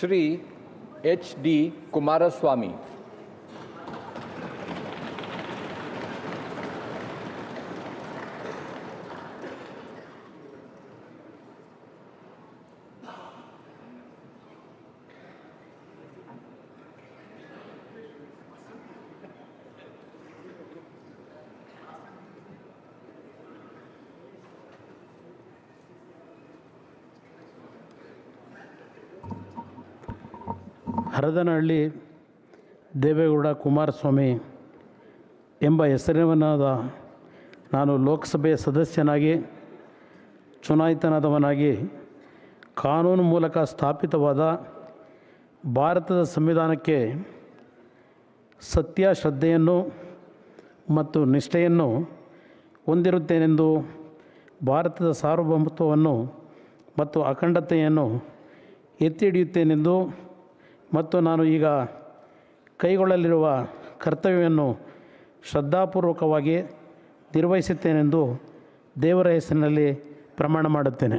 Shri H D Kumaraswamy. Haradanahalli Devegowda Kumaraswamy ಎಂಬ ಹೆಸರಿನವನಾದ ನಾನು ಲೋಕಸಭೆಯ ಸದಸ್ಯನಾಗಿ, ಚುನಾಯಿತನಾದವನಾಗಿ, ಕಾನೂನು ಮೂಲಕ ಸ್ಥಾಪಿತವಾದ ಭಾರತದ ಸಂವಿಧಾನಕ್ಕೆ ಸತ್ಯ, ಶ್ರದ್ಧೆಯನ್ನು ಮತ್ತು ನಿಷ್ಠೆಯನ್ನು ಹೊಂದಿರುತ್ತೇನೆಂದು, ಭಾರತದ ಸಾರ್ವಭೌಮತ್ವವನ್ನು ಮತ್ತು ಅಖಂಡತೆಯನ್ನು ಎತ್ತಿ ಹಿಡಿಯುತ್ತೇನೆಂದು ಮತ್ತು ನಾನು ಈಗ ಕೈಗೊಳ್ಳಲಿರುವ ಕರ್ತವ್ಯವನ್ನು ಶ್ರದ್ಧಾಪೂರ್ವಕವಾಗಿ ನಿರ್ವಹಿಸುತ್ತೇನೆಂದು ದೇವರ ಹೆಸರಿನಲ್ಲಿ ಪ್ರಮಾಣ ಮಾಡುತ್ತೇನೆ.